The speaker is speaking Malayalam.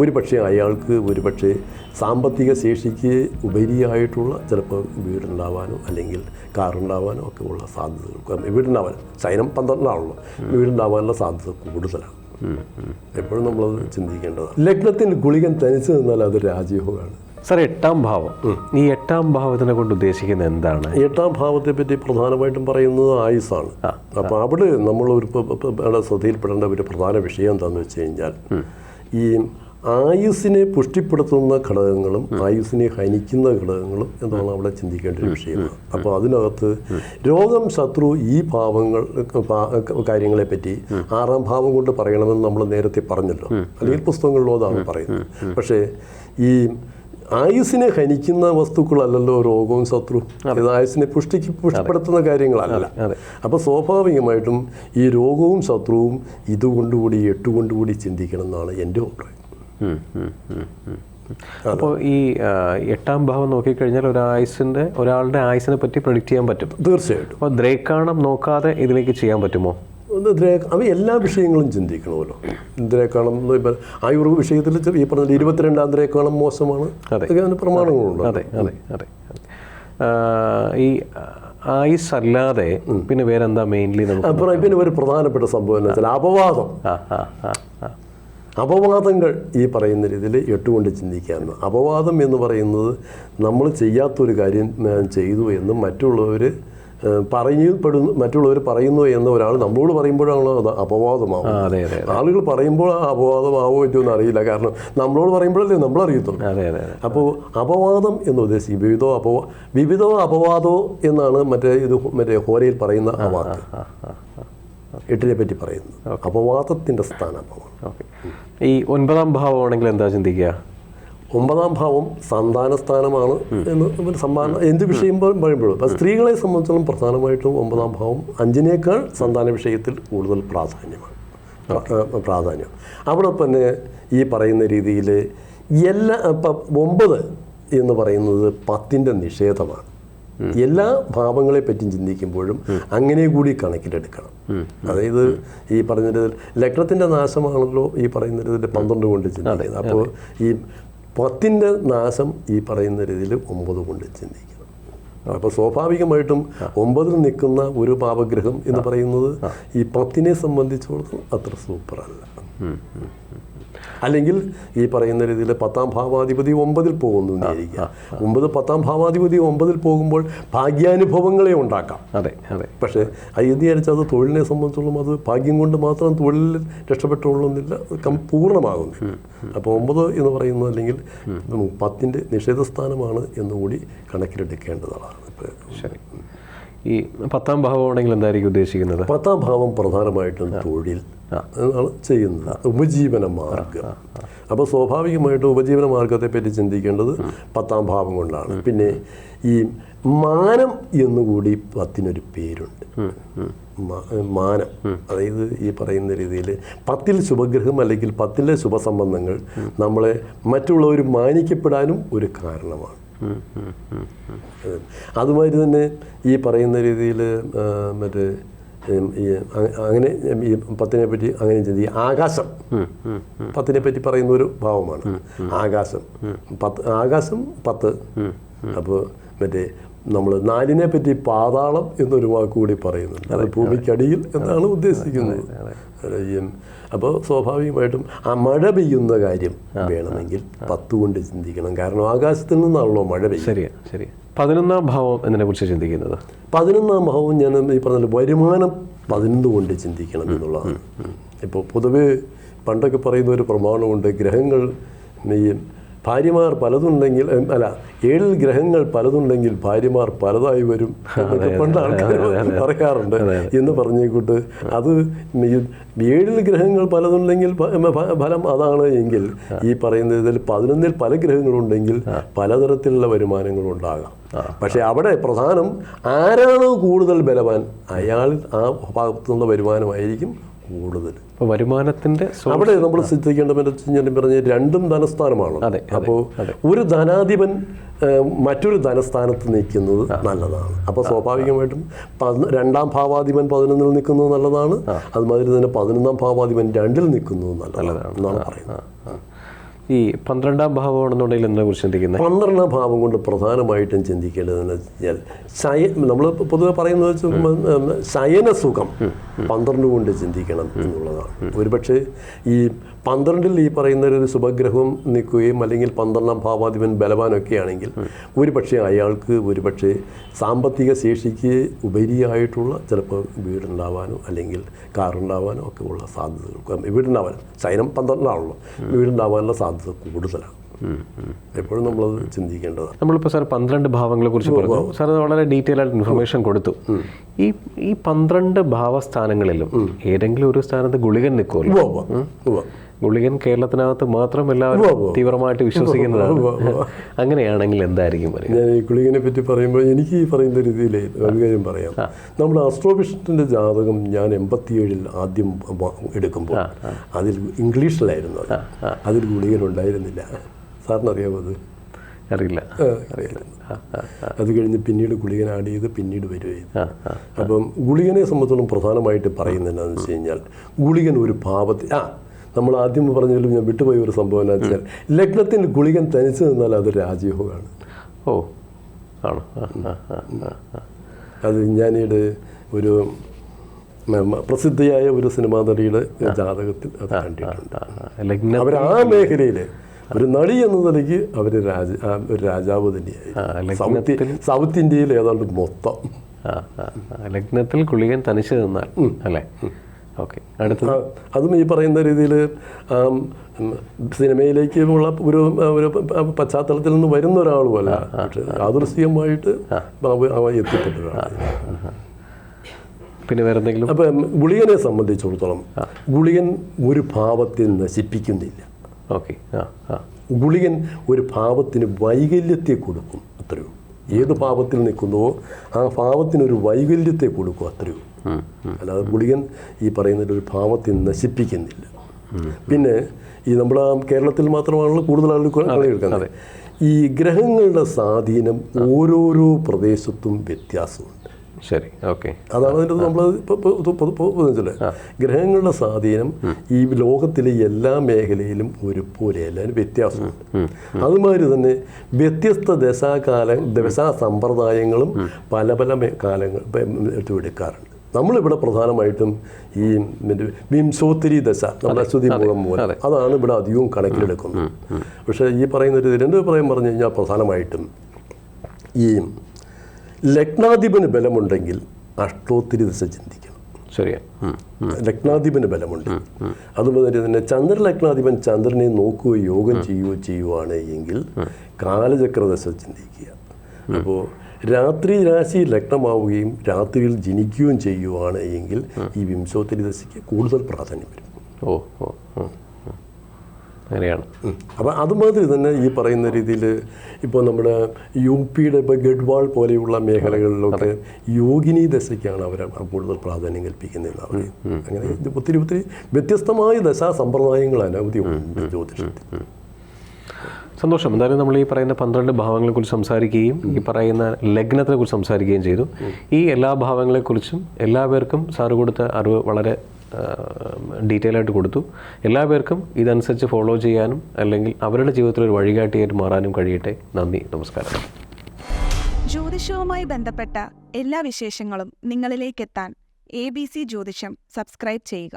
ഒരു പക്ഷേ അയാൾക്ക് ഒരു പക്ഷേ സാമ്പത്തിക ശേഷിക്ക് ഉപരിയായിട്ടുള്ള ചിലപ്പോൾ വീടുണ്ടാവാനോ അല്ലെങ്കിൽ കാറുണ്ടാവാനോ ഒക്കെ ഉള്ള സാധ്യതകൾ വീടുണ്ടാവാൻ ശയനം പന്ത്രണ്ടാണല്ലോ വീടുണ്ടാവാനുള്ള സാധ്യത കൂടുതലാണ്. എപ്പോഴും നമ്മളത് ചിന്തിക്കേണ്ടതാണ്. ലഗ്നത്തിൽ ഗുളികൻ തനിച്ച് നിന്നാൽ അത് രാജയോഗമാണ് സാർ എട്ടാം ഭാവം. ഈ എട്ടാം ഭാവത്തിനെ കൊണ്ട് ഉദ്ദേശിക്കുന്നത് എന്താണ്? എട്ടാം ഭാവത്തെ പറ്റി പ്രധാനമായിട്ടും പറയുന്നത് ആയുസാണ്. അപ്പോൾ അവിടെ നമ്മൾ ഒരു ശ്രദ്ധയിൽപ്പെടേണ്ട ഒരു പ്രധാന വിഷയം എന്താണെന്ന് വെച്ച് കഴിഞ്ഞാൽ ഈ ആയുസ്സിനെ പുഷ്ടിപ്പെടുത്തുന്ന ഘടകങ്ങളും ആയുസിനെ ഹനിക്കുന്ന ഘടകങ്ങളും എന്നാണ് അവിടെ ചിന്തിക്കേണ്ട ഒരു വിഷയമാണ് അപ്പോൾ അതിനകത്ത് രോഗം ശത്രു ഈ ഭാവങ്ങൾ കാര്യങ്ങളെ പറ്റി ആറാം ഭാവം കൊണ്ട് പറയണമെന്ന് നമ്മൾ നേരത്തെ പറഞ്ഞല്ലോ. അല്ലെങ്കിൽ പുസ്തകങ്ങളിലോ അതാണ് പറയുന്നത്. പക്ഷേ ഈ ആയുസിനെ ഹനിക്കുന്ന വസ്തുക്കളല്ലല്ലോ രോഗവും ശത്രു ഇത് ആയുസിനെ പുഷ്ടിക്ക് പുഷ്ടിപ്പെടുത്തുന്ന കാര്യങ്ങളല്ല. അപ്പോൾ സ്വാഭാവികമായിട്ടും ഈ രോഗവും ശത്രുവും ഇതുകൊണ്ടുകൂടി എട്ടുകൊണ്ടുകൂടി ചിന്തിക്കണം എന്നാണ് എന്റെ അഭിപ്രായം. അപ്പോൾ ഈ എട്ടാം ഭാവം നോക്കിക്കഴിഞ്ഞാൽ ഒരു ആയുസിന്റെ ഒരാളുടെ ആയുസിനെ പറ്റി പ്രൊഡിക്റ്റ് ചെയ്യാൻ പറ്റും. തീർച്ചയായിട്ടും. അപ്പോൾ ദ്രേക്കാണം നോക്കാതെ ഇതിലേക്ക് ചെയ്യാൻ പറ്റുമോ? അവ എല്ലാ വിഷയങ്ങളും ചിന്തിക്കണമല്ലോ. ഇപ്പം ആയുർവേദ വിഷയത്തിൽ ഈ പറഞ്ഞ ഇരുപത്തിരണ്ടാം ദ്രേക്കാളം മോശമാണ്. അതെ. അതിന് പ്രമാണങ്ങളുണ്ട്. അതെ അതെ അതെ. ഈ ആയുസ് അല്ലാതെ പിന്നെ വേറെന്താ മെയിൻലി നമുക്ക് പിന്നെ ഒരു പ്രധാനപ്പെട്ട സംഭവം എന്ന് വെച്ചാൽ അപവാദം. അപവാദങ്ങൾ ഈ പറയുന്ന രീതിയിൽ എട്ടുകൊണ്ട് ചിന്തിക്കാമെന്ന് അപവാദം എന്ന് പറയുന്നത് നമ്മൾ ചെയ്യാത്തൊരു കാര്യം ചെയ്തു എന്നും മറ്റുള്ളവർ പറയപ്പെടുന്നു മറ്റുള്ളവർ പറയുന്നു എന്ന ഒരാൾ നമ്മളോട് പറയുമ്പോഴാണ് അത് അപവാദമാവും ആളുകൾ പറയുമ്പോൾ ആ അപവാദമാവോ എന്ന് അറിയില്ല. കാരണം നമ്മളോട് പറയുമ്പോഴല്ലേ നമ്മൾ അറിയത്തുള്ളൂ. അപ്പോൾ അപവാദം എന്ന് ഉദ്ദേശിക്കും വിവിധോ അപവാ വിവിധോ അപവാദോ എന്നാണ് മറ്റേ ഇത് മറ്റേ ഹോരയിൽ പറയുന്ന അപവാദം വാക്ക്. എട്ടിനെ പറ്റി പറയുന്നത് അപവാദത്തിന്റെ സ്ഥാനഭാവം ഈ ഒൻപതാം ഭാവമാണെങ്കിൽ എന്താ ചിന്തിക്കുക? ഒമ്പതാം ഭാവം സന്താന സ്ഥാനമാണ് എന്ന് സമ്മാന എന്ത് വിഷയം പറ- പറയുമ്പോഴും. അപ്പം സ്ത്രീകളെ സംബന്ധിച്ചോളം പ്രധാനമായിട്ടും ഒമ്പതാം ഭാവം അഞ്ചിനേക്കാൾ സന്താന വിഷയത്തിൽ കൂടുതൽ പ്രാധാന്യമാണ്. പ്രാധാന്യം. അവിടെ തന്നെ ഈ പറയുന്ന രീതിയിൽ എല്ലാ ഇപ്പം ഒമ്പത് എന്ന് പറയുന്നത് പത്തിന്റെ നിഷേധമാണ്. എല്ലാ ഭാവങ്ങളെ പറ്റിയും ചിന്തിക്കുമ്പോഴും അങ്ങനെ കൂടി കണക്കിലെടുക്കണം. അതായത് ഈ പറഞ്ഞ ലഗ്നത്തിന്റെ നാശമാണല്ലോ ഈ പറയുന്ന രീതിയിൽ പന്ത്രണ്ട് കൊണ്ട് ചിന്തിക്കുന്നത്. അപ്പോൾ ഈ പത്തിന്റെ നാശം ഈ പറയുന്ന രീതിയിൽ ഒമ്പത് കൊണ്ട് ചിന്തിക്കണം. അപ്പോൾ സ്വാഭാവികമായിട്ടും ഒമ്പതിൽ നിൽക്കുന്ന ഒരു പാപഗ്രഹം എന്ന് പറയുന്നത് ഈ പത്തിനെ സംബന്ധിച്ചിടത്തോളം അത്ര സൂപ്പറല്ല. അല്ലെങ്കിൽ ഈ പറയുന്ന രീതിയിൽ പത്താം ഭാവാധിപതി ഒമ്പതിൽ പോകുന്നു ഒമ്പത് പത്താം ഭാവാധിപതി ഒമ്പതിൽ പോകുമ്പോൾ ഭാഗ്യാനുഭവങ്ങളെ ഉണ്ടാക്കാം. അതെ അതെ. പക്ഷേ അയ്യതിയരിച്ച് അത് തൊഴിലിനെ സംബന്ധിച്ചോളം അത് ഭാഗ്യം കൊണ്ട് മാത്രം തൊഴിലിൽ രക്ഷപ്പെട്ടുള്ളൊന്നില്ല കം പൂർണമാകുന്നില്ല. അപ്പോൾ ഒമ്പത് എന്ന് പറയുന്നത് അല്ലെങ്കിൽ പത്തിന്റെ നിഷേധസ്ഥാനമാണ് എന്നുകൂടി കണക്കിലെടുക്കേണ്ടതാണ്. ഇപ്പോൾ ശരി. ഈ പത്താം ഭാവം ആണെങ്കിൽ എന്തായിരിക്കും ഉദ്ദേശിക്കുന്നത്? പത്താം ഭാവം പ്രധാനമായിട്ടും തൊഴിൽ എന്നാണ് ചെയ്യുന്നത്. ഉപജീവന മാർഗം. അപ്പോൾ സ്വാഭാവികമായിട്ടും ഉപജീവന മാർഗത്തെ പറ്റി ചിന്തിക്കേണ്ടത് പത്താം ഭാവം കൊണ്ടാണ്. പിന്നെ ഈ മാനം എന്നുകൂടി പത്തിനൊരു പേരുണ്ട്. മാനം. അതായത് ഈ പറയുന്ന രീതിയിൽ പത്തിൽ ശുഭഗ്രഹം അല്ലെങ്കിൽ പത്തിലെ ശുഭസംബന്ധങ്ങൾ നമ്മളെ മറ്റുള്ളവർ മാനിക്കപ്പെടാനും ഒരു കാരണമാണ്. അതുമാതിരി തന്നെ ഈ പറയുന്ന രീതിയിൽ മറ്റേ ഈ അങ്ങനെ ഈ പത്തിനെ പറ്റി അങ്ങനെ ചിന്തി ആകാശം പത്തിനെ പറ്റി പറയുന്ന ഒരു ഭാവമാണ്. ആകാശം. പത്ത് ആകാശം പത്ത്. അപ്പോൾ മറ്റേ നമ്മൾ നാലിനെ പറ്റി പാതാളം എന്നൊരു വാക്കുകൂടി പറയുന്നുണ്ട്. അത് ഭൂമിക്കടിയിൽ എന്നാണ് ഉദ്ദേശിക്കുന്നത്. അപ്പോൾ സ്വാഭാവികമായിട്ടും ആ മഴ പെയ്യുന്ന കാര്യം വേണമെങ്കിൽ പത്ത് കൊണ്ട് ചിന്തിക്കണം. കാരണം ആകാശത്തിൽ നിന്നാണല്ലോ മഴ പെയ്യും ശരിയാ ശരി പതിനൊന്നാം ഭാവം എന്നതിനെ കുറിച്ച് ചിന്തിക്കുന്നത്? പതിനൊന്നാം ഭാവം ഞാൻ ഈ പറഞ്ഞ വരുമാനം പതിനൊന്ന് കൊണ്ട് ചിന്തിക്കണം എന്നുള്ളതാണ്. ഇപ്പോൾ പൊതുവേ പണ്ടൊക്കെ പറയുന്ന ഒരു പ്രമാണമുണ്ട് ഗ്രഹങ്ങൾ ഈ ഭാര്യമാർ പലതുണ്ടെങ്കിൽ അല്ല ഏഴിൽ ഗ്രഹങ്ങൾ പലതുണ്ടെങ്കിൽ ഭാര്യമാർ പലതായി വരും എന്നൊക്കെ പണ്ട് ആൾക്കാർ പറയാറുണ്ട് എന്ന് പറഞ്ഞേക്കൂട്ട്. അത് ഏഴിൽ ഗ്രഹങ്ങൾ പലതുണ്ടെങ്കിൽ ഫലം അതാണ് എങ്കിൽ ഈ പറയുന്ന ഇതിൽ പതിനൊന്നിൽ പല ഗ്രഹങ്ങളുണ്ടെങ്കിൽ പലതരത്തിലുള്ള വരുമാനങ്ങളുണ്ടാകാം പക്ഷേ അവിടെ പ്രധാനം ആരാണോ കൂടുതൽ ബലവാൻ? അയാൾ ആ ഭാഗത്തുനിന്നുള്ള വരുമാനമായിരിക്കും കൂടുതൽ. അപ്പോൾ വരുമാനത്തിന്റെ അവിടെ നമ്മൾ ശ്രദ്ധിക്കേണ്ട ഞാൻ പറഞ്ഞ രണ്ടും ധനസ്ഥാനമാണ്. അതെ, അപ്പോ അപ്പോൾ ഒരു ധനാധിപൻ മറ്റൊരു ധനസ്ഥാനത്ത് നിൽക്കുന്നത് നല്ലതാണ്. അപ്പോൾ സ്വാഭാവികമായിട്ടും രണ്ടാം ഭാവാധിപൻ പതിനൊന്നിൽ നിൽക്കുന്നത് നല്ലതാണ്. അതുമാതിരി തന്നെ പതിനൊന്നാം ഭാവാധിപൻ രണ്ടിൽ നിൽക്കുന്നത് നല്ലതാണ് എന്നാണ് പറയുന്നത്. ഈ പന്ത്രണ്ടാം ഭാവമാണെന്നുണ്ടെങ്കിൽ എന്താ കുറിച്ച് ചിന്തിക്കുന്നത് പന്ത്രണ്ടാം ഭാവം കൊണ്ട് പ്രധാനമായിട്ടും ചിന്തിക്കേണ്ടതെന്ന് വെച്ചാൽ ശയ നമ്മൾ പൊതുവെ പറയുന്നത് വെച്ച് ശയനസുഖം. പന്ത്രണ്ട് കൊണ്ട് ചിന്തിക്കണം എന്നുള്ളതാണ്. ഒരുപക്ഷെ ഈ പന്ത്രണ്ടിൽ ഈ പറയുന്ന ഒരു ശുഭഗ്രഹം നിൽക്കുകയും അല്ലെങ്കിൽ പന്ത്രണ്ടാം ഭാവാധിപൻ ബലവാനൊക്കെ ആണെങ്കിൽ ഒരുപക്ഷെ അയാൾക്ക് ഒരുപക്ഷെ സാമ്പത്തിക ശേഷിക്ക് ഉപരിയായിട്ടുള്ള ചിലപ്പോൾ വീടുണ്ടാവാനോ അല്ലെങ്കിൽ കാറുണ്ടാവാനോ ഒക്കെ ഉള്ള സാധ്യതകൾ. വീടുണ്ടാവാൻ ശയനം പന്ത്രണ്ടാണല്ലോ. വീടുണ്ടാവാനുള്ള സാധ്യത കൂടുതലാണ്. എപ്പോഴും നമ്മളത് ചിന്തിക്കേണ്ടതാണ്. നമ്മളിപ്പോൾ സാർ പന്ത്രണ്ട് ഭാവങ്ങളെ കുറിച്ച് പറഞ്ഞു. സാർ അത് വളരെ ഡീറ്റെയിൽ ആയിട്ട് ഇൻഫർമേഷൻ കൊടുത്തു. ഈ ഈ പന്ത്രണ്ട് ഭാവസ്ഥാനങ്ങളിലും ഏതെങ്കിലും ഒരു സ്ഥാനത്ത് ഗുളികൻ നിൽക്കുമല്ലോ. ഗുളികൻ കേരളത്തിനകത്ത് മാത്രം എല്ലാവരും തീവ്രമായിട്ട് വിശ്വസിക്കുന്നതാണ്. അങ്ങനെയാണെങ്കിൽ എന്തായിരിക്കും ഞാൻ ഈ ഗുളികനെ പറ്റി പറയുമ്പോൾ എനിക്ക് ഈ പറയുന്ന രീതിയിൽ ഒരു കാര്യം പറയാം. നമ്മൾ അസ്ട്രോബിഷത്തിന്റെ ജാതകം ഞാൻ എൺപത്തിയേഴിൽ ആദ്യം എടുക്കുമ്പോൾ അതിൽ ഇംഗ്ലീഷിലായിരുന്നു അത്. അതിൽ ഗുളികൻ ഉണ്ടായിരുന്നില്ല. സാറിന് അറിയാമോ അത്? അറിയില്ല. അറിയില്ല. അത് കഴിഞ്ഞ് പിന്നീട് ഗുളികൻ ആഡ് ചെയ്ത് പിന്നീട് വരികയും അപ്പം ഗുളികനെ സംബന്ധിച്ചോളം പ്രധാനമായിട്ട് പറയുന്നത് എന്താണെന്ന് വെച്ച് കഴിഞ്ഞാൽ ഗുളികൻ ഒരു പാപത്തിൽ ആ നമ്മൾ ആദ്യം പറഞ്ഞതിലും ഞാൻ വിട്ടുപോയ ഒരു സംഭവം എന്ന് വെച്ചാൽ ലഗ്നത്തിൽ ഗുളികൻ തനിച്ച് നിന്നാൽ അത് രാജയോഗമാണ് ഓ ആണോ. അത് ഞാനീട് ഒരു പ്രസിദ്ധിയായ ഒരു സിനിമാ നടിയുടെ ജാതകത്തിൽ അത് കണ്ടിട്ടുണ്ട്. അവർ ആ. മേഖലയിൽ ഒരു നടി എന്ന നിലയ്ക്ക് അവർ രാജ ഒരു രാജാവ് തന്നെയായി സൗത്ത് സൗത്ത് ഇന്ത്യയിൽ ഏതാണ്ട് മൊത്തം. ലഗ്നത്തിൽ കുളികൻ തനിച്ച് നിന്നാൽ അല്ലേ? ഓക്കെ. അടുത്ത അതും ഈ പറയുന്ന രീതിയിൽ സിനിമയിലേക്ക് ഉള്ള ഒരു ഒരു പശ്ചാത്തലത്തിൽ നിന്ന് വരുന്ന ഒരാളുമല്ല. അല്ല ആദൃശ്യമായിട്ട് അവ- അവ എത്തിപ്പെട്ട ഒരാളാണ്. പിന്നെ വേറെ എന്തെങ്കിലും അപ്പം ഗുളികനെ സംബന്ധിച്ചിടത്തോളം ഗുളികൻ ഒരു ഭാവത്തെ നശിപ്പിക്കുന്നില്ല. ഓക്കെ ആ ആ. ഗുളികൻ ഒരു ഭാവത്തിന് വൈകല്യത്തെ കൊടുക്കും അത്രയോ ഏത് ഭാവത്തിൽ നിൽക്കുന്നുവോ ആ ഭാവത്തിനൊരു വൈകല്യത്തെ കൊടുക്കും അത്രയോ അല്ലാതെ ഗുളികൻ ഈ പറയുന്ന ഒരു ഭാവത്തെ നശിപ്പിക്കുന്നില്ല. പിന്നെ ഈ നമ്മൾ കേരളത്തിൽ മാത്രമാണല്ലോ കൂടുതൽ ആളുകൾ കളിയെടുക്കുന്നത് ഈ ഗ്രഹങ്ങളുടെ സ്വാധീനം ഓരോരോ പ്രദേശത്തും വ്യത്യാസമുണ്ട്. ശരി ഓക്കെ. അതാണ് അതിന്റെ നമ്മൾ ഗ്രഹങ്ങളുടെ സ്വാധീനം ഈ ലോകത്തിലെ എല്ലാ മേഖലയിലും ഒരുപോലെയല്ല അതിന് വ്യത്യാസമുണ്ട്. അതുമാതിരി തന്നെ വ്യത്യസ്ത ദശാകാല ദശാ സമ്പ്രദായങ്ങളും പല പല കാലങ്ങൾ എടുക്കാറുണ്ട് നമ്മളിവിടെ പ്രധാനമായിട്ടും ഈ വിംശോത്തിരി ദശ നമ്മുടെ അശ്വതി മുഖം മൂലം. അതാണ് ഇവിടെ അധികവും കണക്കിലെടുക്കുന്നത്. പക്ഷേ ഈ പറയുന്ന ഒരു രണ്ട് പറയാൻ പറഞ്ഞു കഴിഞ്ഞാൽ പ്രധാനമായിട്ടും ഈ ലഗ്നാധിപന് ബലമുണ്ടെങ്കിൽ അഷ്ടോത്തിരി ദിശ ചിന്തിക്കണം. ശരിയാ. ഉം. ലഗ്നാധിപന് ബലമുണ്ട്. അതുപോലെ തന്നെ ചന്ദ്ര ലഗ്നാധിപൻ ചന്ദ്രനെ നോക്കുകയോ യോഗം ചെയ്യുകയോ ചെയ്യുവാണ് എങ്കിൽ കാലചക്രദശ ചിന്തിക്കുക. അപ്പോൾ രാത്രി രാശി ലഗ്നമാവുകയും രാത്രിയിൽ ജനിക്കുകയും ചെയ്യുവാണ് എങ്കിൽ ഈ വിംശോത്തരി ദശയ്ക്ക് കൂടുതൽ പ്രാധാന്യം വരും. ഓ ഓ. അങ്ങനെയാണ്. അപ്പം അതുമാതിരി തന്നെ ഈ പറയുന്ന രീതിയിൽ ഇപ്പോൾ നമ്മുടെ യു പിയുടെ ഇപ്പോൾ ഗഡ്വാൾ പോലെയുള്ള മേഖലകളിലൊക്കെ യോഗിനി ദശയ്ക്കാണ് അവർ കൂടുതൽ പ്രാധാന്യം കൽപ്പിക്കുന്നത് അവർ അങ്ങനെ ഒത്തിരി ഒത്തിരി വ്യത്യസ്തമായ ദശാ സമ്പ്രദായങ്ങൾ അനവധിയുണ്ട് ജ്യോതിഷത്തിൽ. സന്തോഷം. എന്തായാലും നമ്മൾ ഈ പറയുന്ന പന്ത്രണ്ട് ഭാവങ്ങളെക്കുറിച്ച് സംസാരിക്കുകയും ഈ പറയുന്ന ലഗ്നത്തിനെ കുറിച്ച് സംസാരിക്കുകയും ചെയ്തു. ഈ എല്ലാ ഭാവങ്ങളെക്കുറിച്ചും എല്ലാവർക്കും സാറ് കൊടുത്ത അറിവ് വളരെ ഡീറ്റെയിൽ ആയിട്ട് കൊടുത്തു. എല്ലാ പേർക്കും ഇതനുസരിച്ച് ഫോളോ ചെയ്യാനും അല്ലെങ്കിൽ അവരുടെ ജീവിതത്തിൽ ഒരു വഴികാട്ടിയായിട്ട് മാറാനും കഴിയട്ടെ. നന്ദി. നമസ്കാരം. ജ്യോതിഷവുമായി ബന്ധപ്പെട്ട എല്ലാ വിശേഷങ്ങളും നിങ്ങളിലേക്കെത്താൻ എ ബി സി ജ്യോതിഷം സബ്സ്ക്രൈബ് ചെയ്യുക.